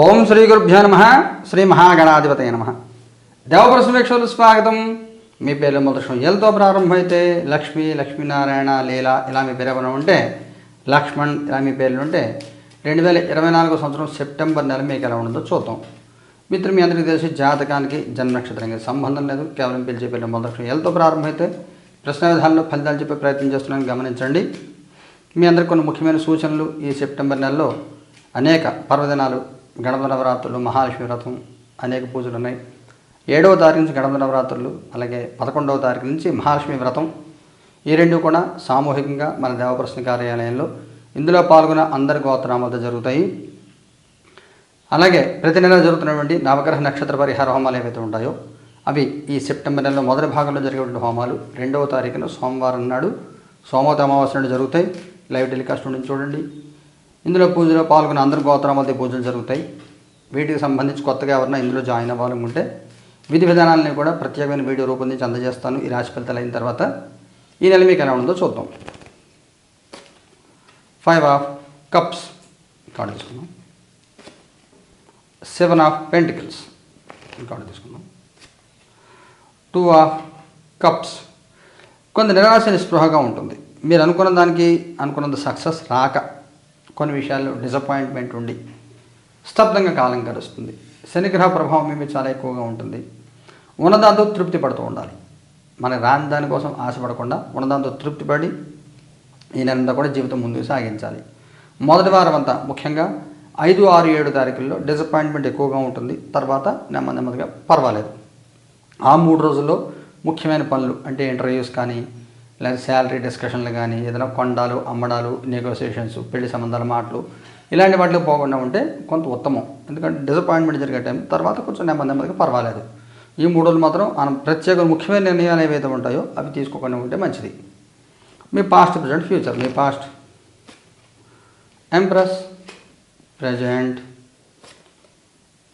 ఓం శ్రీ గురుభ్యో నమ. శ్రీ మహాగణాధిపతయ నమ. దేవప్రసమేక్షలు స్వాగతం. మీ పేర్లు మొదటి ఎల్తో ప్రారంభమైతే లక్ష్మి లక్ష్మీనారాయణ లీల ఇలా మీ పేరు ఏమైనా ఉంటే లక్ష్మణ్ ఇలా మీ పేర్లు ఉంటే రెండు వేల ఇరవై నాలుగో సంవత్సరం సెప్టెంబర్ నెల మీకు ఎలా ఉండదో చూద్దాం. మిత్రులు మీ అందరికీ తెలిసి జాతకానికి జన్మ నక్షత్రానికి సంబంధం లేదు. కేవలం పిలిచే పేర్లు మొదటి ఎల్తో ప్రారంభమైతే ప్రశ్న విధానంలో ఫలితాలు చెప్పే ప్రయత్నం చేస్తున్నాను గమనించండి. మీ అందరికి కొన్ని ముఖ్యమైన సూచనలు ఈ సెప్టెంబర్ నెలలో అనేక పర్వదినాలు గణపతి నవరాత్రులు మహాలక్ష్మి వ్రతం అనేక పూజలు ఉన్నాయి. ఏడవ తారీఖు నుంచి గణపతి నవరాత్రులు అలాగే పదకొండవ తారీఖు నుంచి మహాలక్ష్మి వ్రతం ఈ రెండు కూడా సామూహికంగా మన దేవప్రశ్న కార్యాలయంలో ఇందులో పాల్గొన్న అందరి గోత్రనామాలతో జరుగుతాయి. అలాగే ప్రతి నెల జరుగుతున్నటువంటి నవగ్రహ నక్షత్ర పరిహార హోమాలు ఏవైతే ఉంటాయో అవి ఈ సెప్టెంబర్ నెలలో మొదటి భాగంలో జరిగేటువంటి హోమాలు. రెండవ తారీఖున సోమవారం నాడు సోమవతి అమావాస్య నాడు జరుగుతాయి. లైవ్ టెలికాస్ట్ నుండి చూడండి. ఇందులో పూజలో పాల్గొన్న అందరు గోత్రమధ్య పూజలు జరుగుతాయి. వీటికి సంబంధించి కొత్తగా ఎవరైనా ఇందులో జాయిన్ అవ్వాలనుకుంటే విధి విధానాలని కూడా ప్రత్యేకమైన వీడియో రూపొందించి అందజేస్తాను. ఈ రాశి ఫలితాలు అయిన తర్వాత ఈ నెల మీకు ఎలా ఉందో చూద్దాం. ఫైవ్ ఆఫ్ కప్స్ కార్డు తీసుకుందాం. సెవెన్ ఆఫ్ పెంటికల్స్ కార్డు తీసుకుందాం. టూ ఆఫ్ కప్స్ కొంత నిరాశ నిస్పృహగా ఉంటుంది. మీరు అనుకున్న దానికి అనుకున్నంత సక్సెస్ రాక కొన్ని విషయాల్లో డిసప్పాయింట్మెంట్ ఉండి స్తబ్దంగా కాలం గడుస్తుంది. శనిగ్రహ ప్రభావం మీ మీద చాలా ఎక్కువగా ఉంటుంది. ఉన్నదాంతో తృప్తి పడుతూ ఉండాలి. మన రాని దానికోసం ఆశపడకుండా ఉన్నదాంతో తృప్తి పడి ఈ నెలంతా కూడా జీవితం ముందుకు సాగించాలి. మొదటి వారం అంతా ముఖ్యంగా ఐదు ఆరు ఏడు తారీఖుల్లో డిసప్పాయింట్మెంట్ ఎక్కువగా ఉంటుంది. తర్వాత నెమ్మది నెమ్మదిగా పర్వాలేదు. ఆ మూడు రోజుల్లో ముఖ్యమైన పనులు అంటే ఇంటర్వ్యూస్ కానీ లేదా శాలరీ డిస్కషన్లు కానీ ఏదైనా కొండాలు అమ్మడాలు నెగోసియేషన్స్ పెళ్ళి సంబంధాల మాటలు ఇలాంటి వాటిలో పోకుండా ఉంటే కొంత ఉత్తమం. ఎందుకంటే డిసప్పాయింట్మెంట్ జరిగే టైం తర్వాత కొంచెం నెమ్మది నెమ్మదిగా పర్వాలేదు. ఈ మూడు రోజులు మాత్రం మనం ప్రత్యేక ముఖ్యమైన నిర్ణయాలు ఏవైతే ఉంటాయో అవి తీసుకోకుండా ఉంటే మంచిది. మీ past present future me past empress present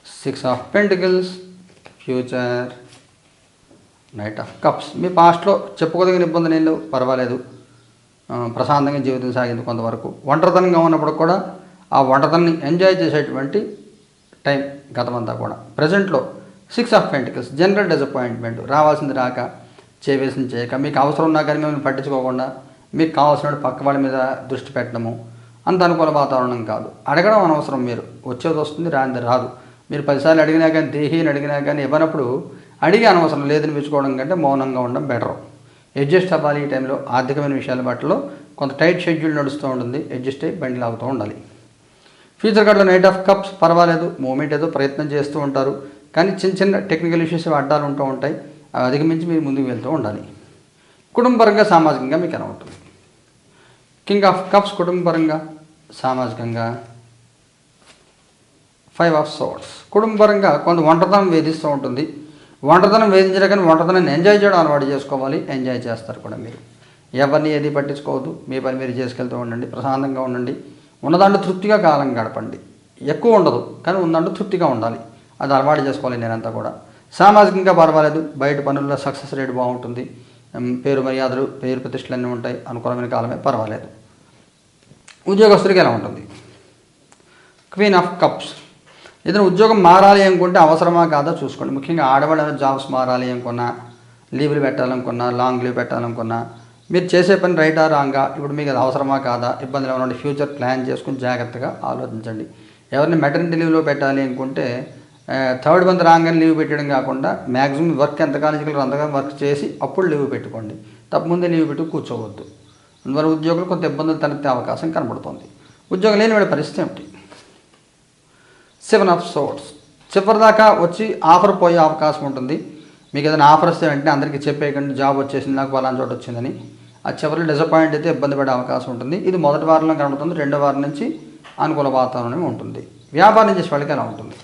six of pentacles future knight of cups మీ పాస్ట్లో చెప్పుకోదగిన ఇబ్బందులు ఏం లేవు? పర్వాలేదు. ప్రశాంతంగా జీవితం సాగింది కొంతవరకు. ఒంటరితనంగా ఉన్నప్పుడు కూడా ఆ ఒంటరితనాన్ని ఎంజాయ్ చేసేటువంటి టైం గతమంతా కూడా. ప్రజెంట్లో six of pentacles general disappointment రావాల్సింది రాక చేయవలసింది చేయక మీకు అవసరం ఉన్నా కానీ మిమ్మల్ని పట్టించుకోకుండా మీకు కావాల్సిన పక్క వాళ్ళ మీద దృష్టి పెట్టడము అంత అనుకూల వాతావరణం కాదు. అడగడం అనవసరం మీరు. వచ్చేది వస్తుంది రానిది రాదు. మీరు పదిసార్లు అడిగినా కానీ దేహీని అడిగినా కానీ ఇవ్వనప్పుడు అడిగి అనవసరం లేదని మెచ్చుకోవడం కంటే మౌనంగా ఉండడం బెటర్. అడ్జస్ట్ అవ్వాలి ఈ టైంలో ఆర్థికమైన విషయాల బట్టలో కొంత టైట్ షెడ్యూల్ నడుస్తూ ఉంటుంది. అడ్జస్ట్ అయ్యి బండి లాగుతూ ఉండాలి. ఫ్యూచర్ కార్డులో నైట్ ఆఫ్ కప్స్ పర్వాలేదు. మూమెంట్ ఏదో ప్రయత్నం చేస్తూ ఉంటారు. కానీ చిన్న చిన్న టెక్నికల్ ఇష్యూస్ అడ్డాలు ఉంటూ ఉంటాయి. అవి అధిగమించి మీరు ముందుకు వెళ్తూ ఉండాలి. కుటుంబపరంగా సామాజికంగా మీకు ఎలా ఉంటుంది కింగ్ ఆఫ్ కప్స్ కుటుంబపరంగా సామాజికంగా. ఫైవ్ ఆఫ్ సోర్ట్స్ కుటుంబపరంగా కొంత ఒంటరితనం వేధిస్తూ ఉంటుంది. ఒంటరితనం వేధించడం కానీ ఒంటరితనాన్ని ఎంజాయ్ చేయడం అలవాటు చేసుకోవాలి. ఎంజాయ్ చేస్తారు కూడా మీరు. ఎవరిని ఏది పట్టించుకోవద్దు. మీ పని మీరు చేసుకెళ్తూ ఉండండి. ప్రశాంతంగా ఉండండి. ఉన్నదాంట్లో తృప్తిగా కాలం గడపండి. ఎక్కువ ఉండదు కానీ ఉన్నదాంట్లో తృప్తిగా ఉండాలి. అది అలవాటు చేసుకోవాలి నేనంతా కూడా. సామాజికంగా పర్వాలేదు. బయట పనుల్లో సక్సెస్ రేట్ బాగుంటుంది. పేరు మర్యాదలు పేరు ప్రతిష్టలు అన్నీ ఉంటాయి. అనుకూలమైన కాలమే పర్వాలేదు. ఉద్యోగస్తుడికి ఎలా ఉంటుంది? క్వీన్ ఆఫ్ కప్స్ ఏదైనా ఉద్యోగం మారాలి అనుకుంటే అవసరమా కాదా చూసుకోండి. ముఖ్యంగా ఆడవాళ్ళ జాబ్స్ మారాలి అనుకున్నా లీవ్లు పెట్టాలనుకున్నా లాంగ్ లీవ్ పెట్టాలనుకున్నా మీరు చేసే పని రైటా రాంగా? ఇప్పుడు మీకు అది అవసరమా కాదా? ఇబ్బందులు ఏమైనా ఫ్యూచర్ ప్లాన్ చేసుకుని జాగ్రత్తగా ఆలోచించండి. ఎవరిని మెటర్నిటీ లీవ్లో పెట్టాలి అనుకుంటే థర్డ్ మంత్ రాగానే లీవ్ పెట్టడం కాకుండా మ్యాక్సిమం వర్క్ ఎంత చేయగలరు అంతగా వర్క్ చేసి అప్పుడు లీవ్ పెట్టుకోండి. తప్పముందే లీవ్ పెట్టి కూర్చోవద్దు. అందువల్ల ఉద్యోగులు కొంత ఇబ్బందులు తలెత్తే అవకాశం కనబడుతుంది. ఉద్యోగం లేని వాడి పరిస్థితి ఏమిటి? సెవెన్ ఆఫ్ సోర్ట్స్ చివరిదాకా వచ్చి ఆఫర్ పోయే అవకాశం ఉంటుంది. మీకు ఏదైనా ఆఫర్ వస్తే వెంటనే అందరికీ చెప్పేయకండి. జాబ్ వచ్చేసింది నాకు పలానా చోట వచ్చిందని. ఆ చివరిలో డిసప్పాయింట్ అయితే ఇబ్బంది పడే అవకాశం ఉంటుంది. ఇది మొదటి వారంలో కనబడుతుంది. రెండో వారం నుంచి అనుకూల వాతావరణం ఉంటుంది. వ్యాపారం చేసే వాళ్ళకి ఎలా ఉంటుంది?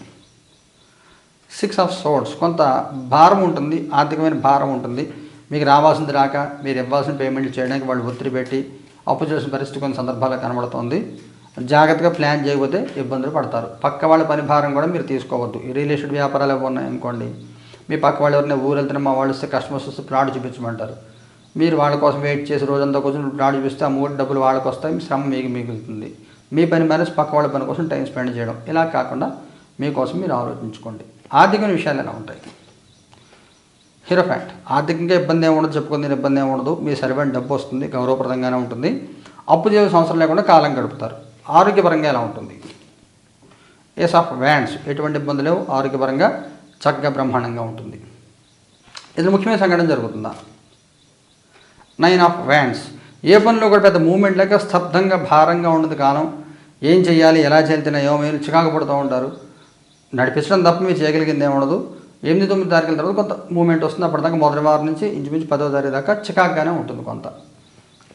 సిక్స్ ఆఫ్ సోర్ట్స్ కొంత భారం ఉంటుంది. ఆర్థికమైన భారం ఉంటుంది. మీకు రావాల్సింది రాక మీరు ఇవ్వాల్సిన పేమెంట్లు చేయడానికి వాళ్ళు ఒత్తిడి పెట్టి అప్పు చేసిన పరిస్థితి కొన్ని సందర్భాల్లో కనబడుతుంది. జాగ్రత్తగా ప్లాన్ చేయకపోతే ఇబ్బందులు పడతారు. పక్క వాళ్ళ పని భారం కూడా మీరు తీసుకోవద్దు. రియల్ ఎస్టేట్ వ్యాపారాలు ఏవో ఉన్నాయి అనుకోండి. మీ పక్క వాళ్ళు ఎవరైనా ఊరు వెళ్తున్నా మా వాళ్ళు వస్తే కస్టమర్స్ వస్తే ప్లాట్ చూపించమంటారు. మీరు వాళ్ళ కోసం వెయిట్ చేసి రోజంతా కోసం ప్లాట్ చూపిస్తే ఆ మూడు డబ్బులు వాళ్ళకి వస్తాయి శ్రమ మీకు మిగులుతుంది. మీ పని మేనేజ్ పక్క వాళ్ళ పని కోసం టైం స్పెండ్ చేయడం. ఇలా కాకుండా మీకోసం మీరు ఆలోచించుకోండి. ఆర్థిక విషయాలు ఎలా ఉంటాయి? Hierophant. ఆర్థికంగా ఇబ్బంది ఏమి ఉండదు చెప్పుకునే ఇబ్బంది ఏమి ఉండదు. మీ సరిపడిన డబ్బు వస్తుంది గౌరవప్రదంగానే ఉంటుంది. అప్పు చేసే సంవత్సరం లేకుండా కాలం గడుపుతారు. ఆరోగ్యపరంగా ఎలా ఉంటుంది? ఏస్ ఆఫ్ వ్యాండ్స్ ఎటువంటి ఇబ్బంది లేవు. ఆరోగ్యపరంగా చక్కగా బ్రహ్మాండంగా ఉంటుంది. ఇది ముఖ్యమైన సంఘటన జరుగుతుందా? నైన్ ఆఫ్ వ్యాండ్స్ ఏ పనిలో కూడా పెద్ద మూమెంట్ లేక స్తబ్దంగా భారంగా ఉండదు కాలం. ఏం చేయాలి ఎలా చేయాలి? తిన మీరు చికాకు పడుతూ ఉంటారు. నడిపించడం తప్ప మీరు చేయగలిగింది ఏమి ఉండదు. ఎనిమిది తొమ్మిది తారీఖుల తర్వాత కొంత మూమెంట్ వస్తుంది. అప్పటిదాకా మొదటి వారం నుంచి ఇంచుమించు పదో తారీఖు దాకా చికాకుగానే ఉంటుంది కొంత.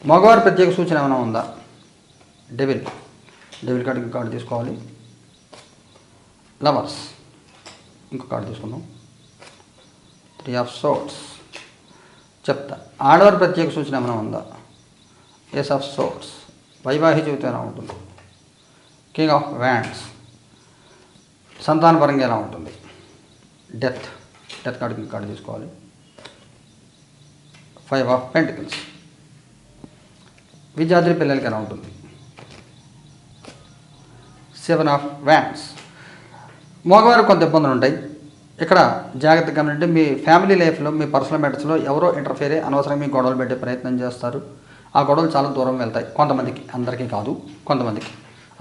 మగవారి ప్రత్యేక సూచన ఏమైనా ఉందా? డెవిల్ డెబిట్ కార్డ్ ఇంకో కార్డు తీసుకోవాలి. లవర్స్ ఇంకో కార్డు తీసుకుందాం. త్రీ ఆఫ్ సోట్స్ చెప్తా. ఆడవారి ప్రత్యేక సూచన ఏమైనా ఉందా? ఎస్ ఆఫ్ సోట్స్ వైవాహిక జీవితం ఎలా ఉంటుంది? కింగ్ ఆఫ్ వ్యాండ్స్ సంతానపరంగా ఎలా ఉంటుంది? డెత్ డెత్ కార్డు కార్డు తీసుకోవాలి. ఫైవ్ ఆఫ్ పెంటికల్స్ విద్యార్థుల పిల్లలకి ఎలా ఉంటుంది? సెవెన్ ఆఫ్ వ్యాన్స్ మగవారు కొంత ఇబ్బందులు ఉంటాయి. ఇక్కడ జాగ్రత్తగా గమనింటే మీ ఫ్యామిలీ లైఫ్లో మీ పర్సనల్ మ్యాటర్స్లో ఎవరో ఇంటర్ఫియర్ అయ్యి అనవసరంగా మీ గొడవలు పెట్టే ప్రయత్నం చేస్తారు. ఆ గొడవలు చాలా దూరం వెళ్తాయి కొంతమందికి అందరికీ కాదు కొంతమందికి.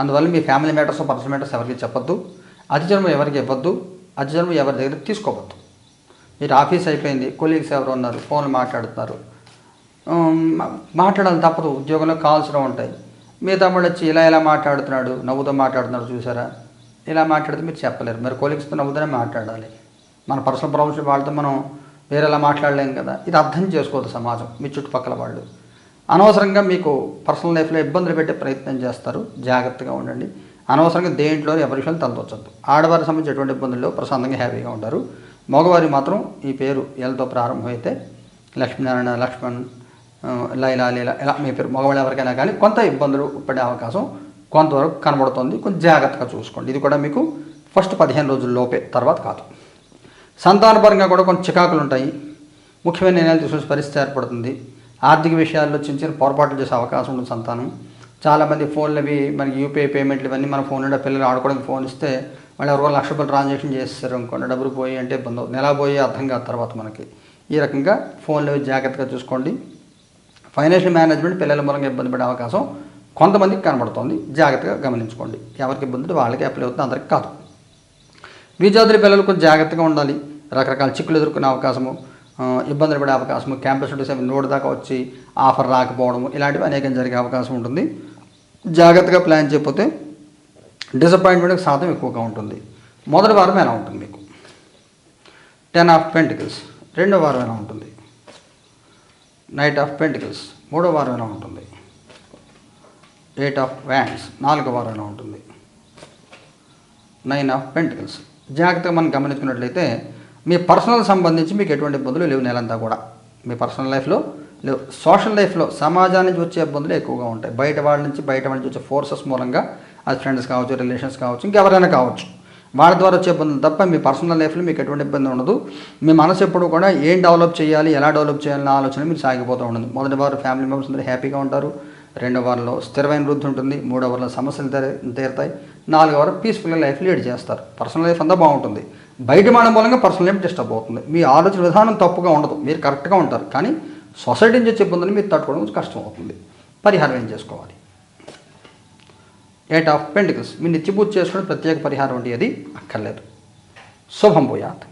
అందువల్ల మీ ఫ్యామిలీ మ్యాటర్స్ పర్సనల్ మ్యాటర్స్ ఎవరికి చెప్పొద్దు అతిజన్మ ఎవరికి ఇవ్వద్దు అతిజన్మ ఎవరి దగ్గర తీసుకోవద్దు. మీరు ఆఫీస్ అయిపోయింది కొలీగ్స్ ఎవరు ఉన్నారు ఫోన్లు మాట్లాడుతున్నారు. మాట్లాడాలి తప్పదు ఉద్యోగంలో కావాల్సిన ఉంటాయి. మీ తమ్ముడు వచ్చి ఇలా ఇలా మాట్లాడుతున్నాడు నవ్వుతో మాట్లాడుతున్నాడు చూసారా? ఇలా మాట్లాడితే మీరు చెప్పలేరు. మరి కొలీగ్స్తో నవ్వుతూనే మాట్లాడాలి. మన పర్సనల్ ప్రాబ్లమ్స్ వాళ్ళతో మనం వేరేలా మాట్లాడలేం కదా. ఇది అర్థం చేసుకోవద్దు సమాజం మీ చుట్టుపక్కల వాళ్ళు. అనవసరంగా మీకు పర్సనల్ లైఫ్లో ఇబ్బందులు పెట్టే ప్రయత్నం చేస్తారు. జాగ్రత్తగా ఉండండి. అనవసరంగా దేంట్లో ఎవరి విషయాలు తలదొచ్చద్దు. ఆడవారి సంబంధించి ఎటువంటి ఇబ్బందుల్లో ప్రశాంతంగా హ్యాపీగా ఉంటారు. మగవారి మాత్రం ఈ పేరు ఎలతో ప్రారంభమైతే లక్ష్మీనారాయణ లక్ష్మణ్ ఇలా ఇలా ఇలా ఇలా మీ పేరు మగవాళ్ళు ఎవరికైనా కానీ కొంత ఇబ్బందులు పడే అవకాశం కొంతవరకు కనబడుతుంది. కొంచెం జాగ్రత్తగా చూసుకోండి. ఇది కూడా మీకు ఫస్ట్ పదిహేను రోజుల లోపే తర్వాత కాదు. సంతానపరంగా కూడా కొన్ని చికాకులు ఉంటాయి. ముఖ్యమైన నిర్ణయాలు తీసుకునే పరిస్థితి ఏర్పడుతుంది. ఆర్థిక విషయాల్లో చిన్న చిన్న పొరపాట్లు చేసే అవకాశం ఉంటుంది సంతానం. చాలామంది ఫోన్లు అవి మనకి యూపీఐ పేమెంట్లు ఇవన్నీ మన ఫోన్ నుండి పిల్లలు ఆడుకోవడానికి ఫోన్ ఇస్తే వాళ్ళు ఎవరో లక్ష రూపాయలు ట్రాన్సాక్షన్ చేస్తారు అనుకోండి డబ్బులు పోయి అంటే ఇబ్బంది అవుతుంది. పోయి అర్థం కాదు తర్వాత మనకి. ఈ రకంగా ఫోన్లు అవి జాగ్రత్తగా చూసుకోండి. ఫైనాన్షియల్ మేనేజ్మెంట్ పిల్లల మూలంగా ఇబ్బంది పడే అవకాశం కొంతమందికి కనబడుతుంది. జాగ్రత్తగా గమనించుకోండి. ఎవరికి ఇబ్బంది ఉంటే వాళ్ళకి అప్లై అవుతుంది. అందరికి కాదు. విద్యార్థుల పిల్లలు కొంచెం జాగ్రత్తగా ఉండాలి. రకరకాల చిక్కులు ఎదుర్కొనే అవకాశము ఇబ్బందులు పడే అవకాశము క్యాంపస్ నుండి సెవెన్ నోటి దాకా వచ్చి ఆఫర్ రాకపోవడము ఇలాంటివి అనేకం జరిగే అవకాశం ఉంటుంది. జాగ్రత్తగా ప్లాన్ చేయకపోతే డిసప్పాయింట్మెంట్ శాతం ఎక్కువగా ఉంటుంది. మొదటి వారం ఎలా ఉంటుంది మీకు? టెన్ ఆఫ్ పెంటికల్స్ రెండో వారం ఎలా ఉంటుంది? నైట్ ఆఫ్ పెంటికల్స్ మూడో వారం ఎలా ఉంటుంది. ఎయిట్ ఆఫ్ వ్యాండ్స్ నాలుగో వారం ఎలా ఉంటుంది. నైన్ ఆఫ్ పెంటికల్స్ జాగ్రత్తగా మనం గమనించుకున్నట్లయితే మీ పర్సనల్ సంబంధించి మీకు ఎటువంటి ఇబ్బందులు లేవు నెలంతా కూడా. మీ పర్సనల్ లైఫ్లో లేవు. సోషల్ లైఫ్లో సమాజం నుంచి వచ్చే ఇబ్బందులు ఎక్కువగా ఉంటాయి. బయట వాళ్ళ నుంచి బయట వాళ్ళ నుంచి వచ్చే ఫోర్సెస్ మూలంగా అది ఫ్రెండ్స్ కావచ్చు రిలేషన్స్ కావచ్చు ఇంకెవరైనా కావచ్చు. వాళ్ళ ద్వారా వచ్చే ఇబ్బందులు తప్ప మీ పర్సనల్ లైఫ్లో మీకు ఎటువంటి ఇబ్బంది ఉండదు. మీ మనసు ఎప్పుడు కూడా ఏం డెవలప్ చేయాలి ఎలా డెవలప్ చేయాలన్న ఆలోచన మీరు సాగిపోతూ ఉండదు. మొదటి వారు ఫ్యామిలీ మెంబర్స్ అందరూ హ్యాపీగా ఉంటారు. రెండో వారంలో స్థిరమైన వృద్ధి ఉంటుంది. మూడో వారంలో సమస్యలు తీరుతాయి. నాలుగో వారం పీస్ఫుల్గా లైఫ్ లీడ్ చేస్తారు. పర్సనల్ లైఫ్ అంతా బాగుంటుంది. బయట మాట మూలంగా పర్సనల్ లైఫ్ డిస్టర్బ్ అవుతుంది. మీ ఆలోచన విధానం తప్పుగా ఉండదు. మీరు కరెక్ట్గా ఉంటారు. కానీ సొసైటీ నుంచి వచ్చే ఇబ్బందులు మీరు తట్టుకోవడం కష్టం అవుతుంది. పరిహారం ఏం చేసుకోవాలి? ఎయిట్ ఆఫ్ పెంటికల్స్ మీ నిత్యపూజ చేసుకుని ప్రత్యేక పరిహారం అంటే అది. అక్కర్లేదు. శుభం పోయాత్